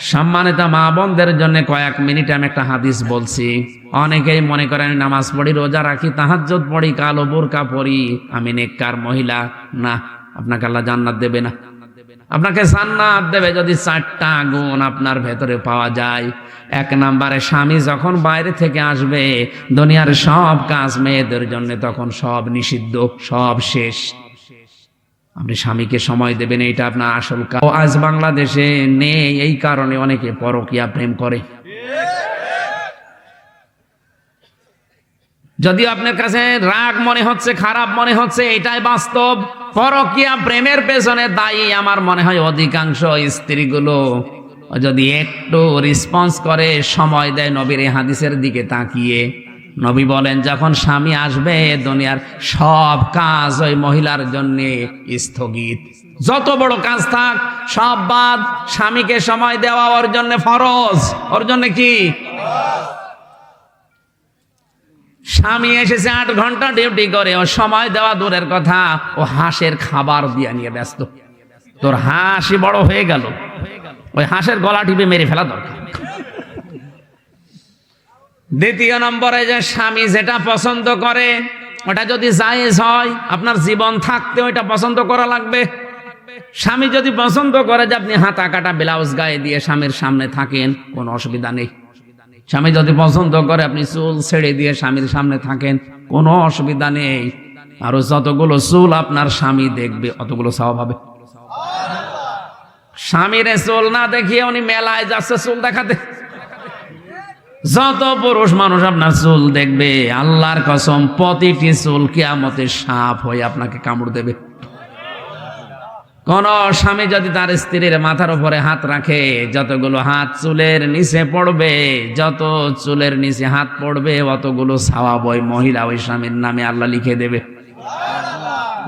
সম্মানিত মা বোনদের জন্য কয়েক মিনিট আমি একটা হাদিস বলছি। অনেকেই মনে করে আমি নামাজ পড়ি, রোজা রাখি, তাহাজ্জুদ পড়ি, কালো বোরকা পড়ি আমি নেককার মহিলা। না, আপনাকে আল্লাহ জান্নাত দেবে না। আপনাকে জান্নাত দেবে যদি চারটা গুণ আপনার ভেতরে পাওয়া যায়। এক নম্বরে স্বামী যখন বাইরে থেকে আসবে, দুনিয়ার সব কাজ মেয়েদের জন্য তখন সব নিষিদ্ধ, সব শেষ। আপনি স্বামীকে সময় দেবেন এটা আপনার আসল কাজ। আজ বাংলাদেশে নেই, এই কারণে অনেকে পরকিয়া প্রেম করে। যদি আপনার কাছে রাগ মনে হচ্ছে, খারাপ মনে হচ্ছে, এটাই বাস্তব। পরকিয়া প্রেমের পেছনে দায়ী, আমার মনে হয় অধিকাংশ স্ত্রীগুলো। যদি একটু রেসপন্স করে, সময় দেয় নবীর হাদিসের দিকে তাকিয়ে। নবী বলেন, যখন স্বামী আসবে, দুনিয়ার সব কাজ ওই মহিলার জন্য স্থগিত। যত বড় কাজ থাক, সব বাদ, স্বামীকে সময় দেওয়া ওর জন্য ফরজ। ওর জন্য কি? স্বামী এসেছে আট ঘণ্টা ডিউটি করে, ও সময় দেওয়া দূরের কথা। ও হাঁসের খাবার দিয়ে নিয়ে ব্যস্ত। তোর হাঁসই বড় হয়ে গেল। ওই হাঁসের গলা টিপে মেরে ফেলা দরকার। দ্বিতীয় নম্বরে যে স্বামী যেটা পছন্দ করে, ওটা যদি জায়েজ হয়, আপনার জীবন থাকতে ওইটা পছন্দ করা লাগবে। স্বামী যদি পছন্দ করে যে আপনি হাতা কাটা ব্লাউজ গায়ে দিয়ে স্বামীর সামনে থাকেন, কোনো অসুবিধা নেই। স্বামী যদি পছন্দ করে আপনি চুল ছেড়ে দিয়ে স্বামীর সামনে থাকেন, কোনো অসুবিধা নেই। আরও যতগুলো চুল আপনার স্বামী দেখবে, অতগুলো স্বভাব হবে। স্বামীর চুল না দেখিয়ে উনি মেলায় যাচ্ছে চুল দেখাতে। যত পুরুষ মানুষ আপনার চুল দেখবে, আল্লাহর কসম, প্রতিটি চুল কেয়ামতে সাপ হয়ে আপনাকে কামড় দেবে। কোন স্বামী যদি তার স্ত্রীর মাথার উপরে হাত রাখে, যতগুলো হাত চুলের নিচে পড়বে, যত চুলের নিচে হাত পড়বে, অতগুলো ছাওয়া বই মহিলা ওই স্বামীর নামে আল্লাহ লিখে দেবে।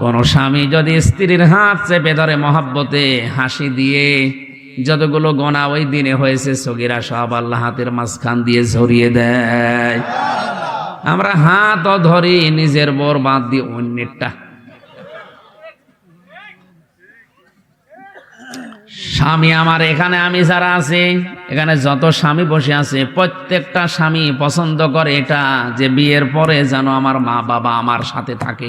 কোন স্বামী যদি স্ত্রীর হাত চেপে ধরে মহাব্বতে হাসি দিয়ে যতগুলো গোনা ওই দিনে হয়েছে, সগিরা সব আল্লাহ হাতের মাঝখান দিয়ে ঝরিয়ে দেয়। আমরা হাত ধরি, নিজের বর বাদ দিয়ে অন্যেরটা। স্বামী আমার, এখানে আমি যারা আছে, এখানে যত স্বামী বসে আছে, প্রত্যেকটা স্বামী পছন্দ করে এটা, যে বিয়ের পরে যেন আমার মা বাবা আমার সাথে থাকে।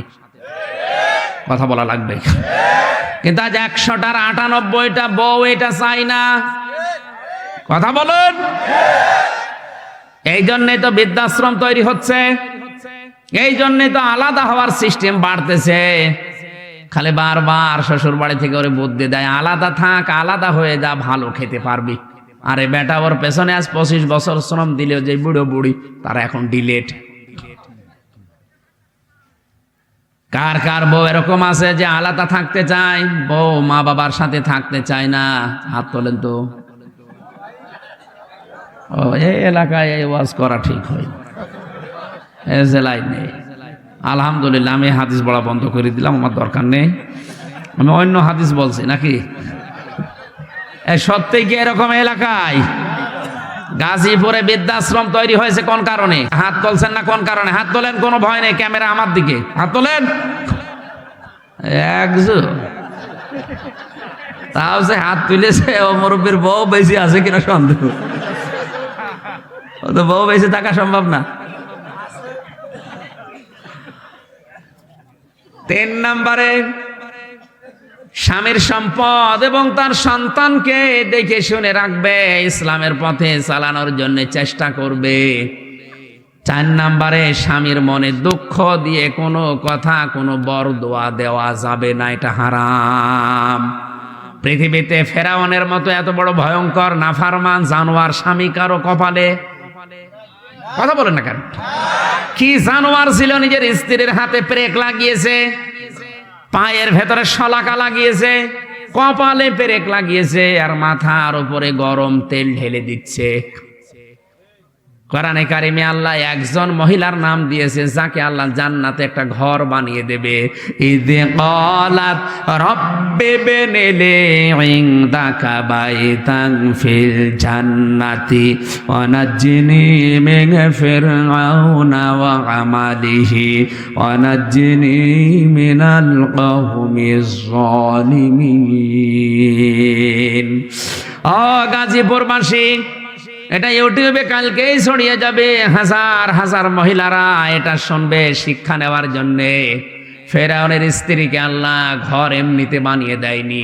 কথা বলা লাগবে। কিন্তু আজ একশোটার আটানব্বইটা বউ এটা চাই না। কথা বলুন। এই জন্যই তো বৃদ্ধাশ্রম তৈরি হচ্ছে। এই জন্যই তো আলাদা হওয়ার সিস্টেম বাড়তেছে। খালি বারবার শ্বশুর বাড়ি থেকে ওরে বুদ্ধি দেয়, আলাদা থাক, আলাদা হয়ে যা, ভালো খেতে পারবি। আরে বেটা, ওর পেছনে আজ পঁচিশ বছর শ্রম দিলেও যে বুড়ো বুড়ি, তারা এখন ডিলেট কার কার বউ এরকম আছে যে আলাদা থাকতে চায়? বউ মা বাবার সাথে থাকতে চায় না। হাত তোলেন তো। ও, এই এলাকায় এই ওয়াজ করা ঠিক হয় এ জেলায় নেই। আলহামদুলিল্লাহ, আমি হাদিস বলা বন্ধ করে দিলাম, আমার দরকার নেই। আমি অন্য হাদিস বলছি নাকি? সত্যি কি এরকম এলাকায়? গাজীপুরে বৃদ্ধাশ্রম তৈরি হয়েছে কোন কারণে? হাত তুলছেন না কোন কারণে? হাত তোলেন, কোনো ভয় নেই, ক্যামেরা আমার দিকে। হাত তোলেন? একজন। তাও সে হাত তুলেছে, ও মুরব্বীর বউ বেশি আছে কিনা সন্দেহ। ও তো বউ বেশি থাকা সম্ভব না। তিন নম্বরে স্বামীর সম্পদ এবং তার সন্তানকে দেখে শুনে রাখবে, ইসলামের পথে চালানোর জন্য চেষ্টা করবে। চার নাম্বারে, স্বামীর মনে দুঃখ দিয়ে কোনো কথা, কোনো বর দোয়া দেওয়া যাবে না, এটা হারাম। পৃথিবীতে ফেরাওয়ানের মতো এত বড় ভয়ঙ্কর, নাফারমান জানোয়ার স্বামী কারও কপালে? কথা বলেন না কেন? কি জানোয়ার ছিল? নিজের স্ত্রীর হাতে প্রেক লাগিয়েছে। পায়ের ভেতরে শলাকা লাগিয়েছে কপালে পেরেক লাগিয়েছে আর মাথার উপরে গরম তেল ঢেলে দিচ্ছে। কোরআনে কারিমে আল্লাহ একজন মহিলার নাম দিয়েছে, যাকে আল্লাহ জান্নাতে একটা ঘর বানিয়ে দেবে। ইদে কলাত রব্বে বেনেলে ইনদাকা বাইতান ফিল জান্নাতি ওয়ানাজ্জিনি মিন ফিরআউনা ওয়া আমালিহি ওয়ানাজ্জিনি মিনাল কওমিজ জালিমিন ও গাজীপুরবাসী এটা ইউটিউবে কালকেই ছড়িয়ে যাবে। হাজার হাজার মহিলারা এটা শুনবে শিক্ষা নেওয়ার জন্যে। ফেরাউনের স্ত্রীকে আল্লাহ ঘর এমনিতে বানিয়ে দেয়নি।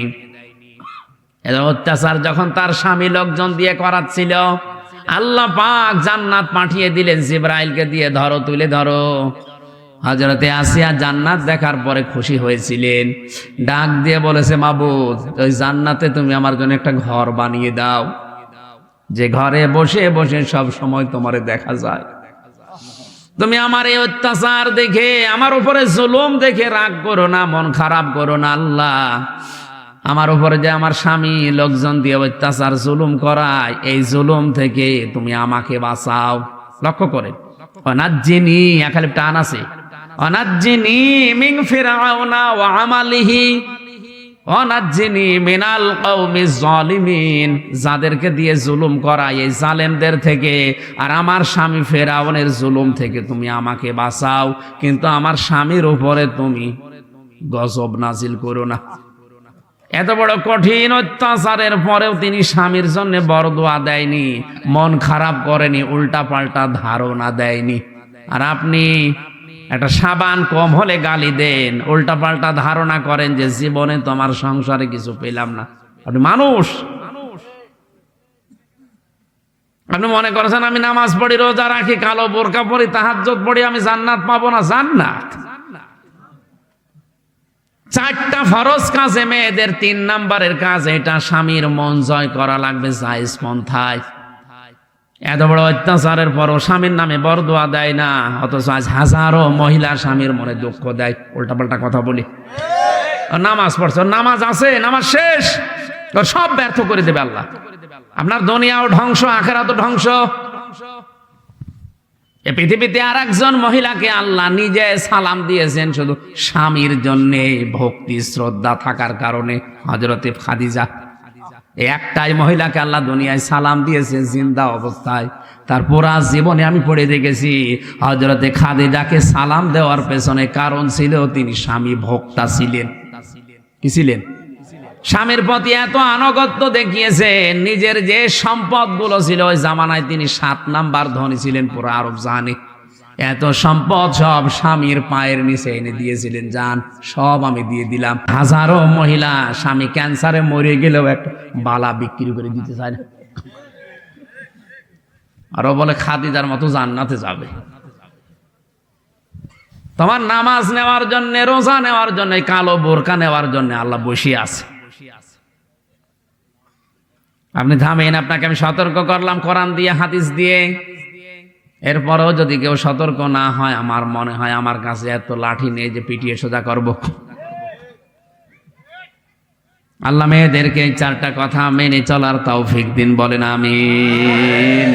অত্যাচার যখন তার স্বামী লোকজন দিয়ে করাচ্ছিল, আল্লাহ পাক জান্নাত পাঠিয়ে দিলেন, জিব্রাইলকে দিয়ে, ধরো, তুলে ধরো। হজরতে আসিয়া জান্নাত দেখার পরে খুশি হয়েছিলেন। ডাক দিয়ে বলেছে, মাবুদ, ওই জান্নাতে তুমি আমার জন্য একটা ঘর বানিয়ে দাও। যে ঘরে বসে বসে সব সময় তোমারে দেখা যায়। তুমি আমার এই অত্যাচার দেখে, আমার উপরে জুলুম দেখে রাগ করো না, মন খারাপ করো না, আল্লাহ। আমার উপরে যে আমার স্বামী লোকজন দিয়ে অত্যাচার, জুলুম করায়, এই জুলুম থেকে তুমি আমাকে বাঁচাও। লক্ষ্য করে। অনাজ্জিনি একালে টান আছে। অনাজ্জিনি মিং ফিরাউনা ওয়া আমালিহি। যাদেরকে দিয়ে জুলুম করায় এই জালেমদের থেকে। আর আমার স্বামী ফেরাউনের জুলুম থেকে তুমি আমাকে বাঁচাও, কিন্তু আমার স্বামীর উপরে তুমি গজব নাজিল করো না। এত বড় কঠিন অত্যাচারের পরেও তিনি স্বামীর জন্য বড় দোয়া দেয়নি, মন খারাপ করেনি উল্টা পাল্টা ধারণা দেয়নি। আর আপনি একটা সাবান কম হলে গালি দেন উল্টা পাল্টা ধারণা করেন যে জীবনে তোমার সংসারে কিছু পেলাম না। আপনি মানুষ। আপনি মনে করেছেন আমি নামাজ পড়ি, রোজা রাখি, কালো বোরকা পড়ি তাহাজ্জত পড়ি, আমি জান্নাত পাবো না? জান্নাত। চারটা ফরজ কাজে, মেয়েদের তিন নাম্বারের কাজ, এটা স্বামীর মন জয় করা লাগবে, জায়েজ পন্থায়। এত বড় অত্যাচারের পরও স্বামীর নামে বরদোয়া দেয় না অথচ আজ হাজারো মহিলা স্বামীর মনে দুঃখ দেয়। উল্টাপাল্টা কথা বলি। নামাজ পড়ছে নামাজ আছে নামাজ শেষ। ওর সব ব্যর্থ করে দেবে আল্লাহ। আপনার দুনিয়াও ধ্বংস আখেরাতও ধ্বংস। এ পৃথিবীতে আর একজন মহিলাকে আল্লাহ নিজে সালাম দিয়েছেন শুধু স্বামীর জন্য ভক্তি শ্রদ্ধা থাকার কারণে হজরতে খাদিজা। একটাই মহিলাকে আল্লাহ দুনিয়ায় সালাম দিয়েছে, জিন্দা অবস্থায়। তার পুরা জীবনে আমি পড়ে দেখেছি হজরতে খাদিজাকে সালাম দেওয়ার পেছনে কারণ ছিল তিনি স্বামী ভোক্তা ছিলেন। কি ছিলেন? স্বামীর প্রতি এত আনুগত্য দেখিয়েছে নিজের যে সম্পদগুলো ছিল ওই জামানায় তিনি সাত নাম্বার ধনী ছিলেন, পুরো আরব জাহানে। এত সম্পদ সব স্বামীর পায়ের নিচে এনে দিয়েছিলেন যান সব আমি দিয়ে দিলাম। হাজারো মহিলা স্বামী ক্যান্সারে মরে গেলেও একটা বালা বিক্রি করে দিতে চায় না। আরও বলে, খাদিজার মতো জান্নাতে যাবে। তোমার নামাজ নেওয়ার জন্য, রোজা নেওয়ার জন্য, কালো বোরকা নেওয়ার জন্য আল্লাহ বসিয়ে আছে। আপনি থামেন, আপনাকে আমি সতর্ক করলাম, কোরআন দিয়ে, হাদিস দিয়ে। এরপরেও যদি কেউ সতর্ক না হয়, আমার মনে হয় আমার কাছে এত লাঠি নেই যে পিটিয়ে সোজা করব। আল্লাহ মেয়েদেরকে চারটা কথা মেনে চলার তৌফিক দিন, বলেন আমিন।